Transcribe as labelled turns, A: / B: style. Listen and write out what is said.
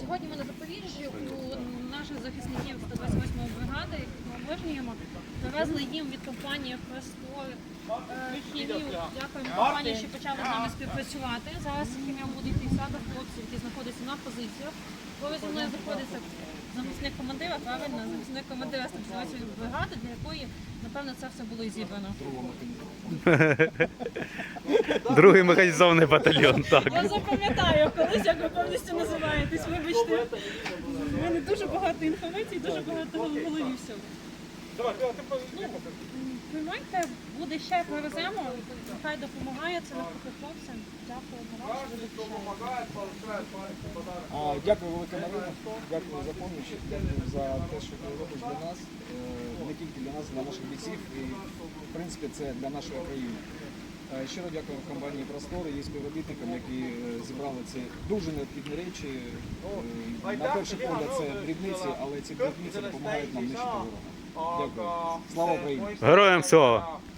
A: Сьогодні ми на Запоріжжі у наших захисників 128 бригади, яких ми обожнюємо, привезли їм від компанії е, хімію. Дякуємо компанії, що почали з нами співпрацювати. Зараз хімія буде йти в хлопців, які знаходяться на позиціях. Поруч зі мною знаходиться замісник командира, правильно, замісник командира 128 бригади, для якої, напевно, це все було і зібрано.
B: Другий механізований батальйон. Так.
A: Я запам'ятаю колись, як ви повністю називаєтесь. Вибачте. У мене дуже багато інформації, дуже багато в голові всього. Приймайте, буде ще привеземо. Хай допомагає це навпаки хлопцям. Дякую за що ви захищаєте.
C: А, Дякую, велика Марина. Дякую за поміч, дякую за те, що ти робиш для нас, Е, не тільки для нас, для наших бійців, і в принципі це для нашої країни. Е, Щиро дякую компанії Простори і співробітникам, які е, зібрали ці дуже необхідні речі. Е, На перший погляд це дрібниці, але ці дрібниці допомагають нам нищити ворога. Дякую. Слава Україні!
B: Героям слава!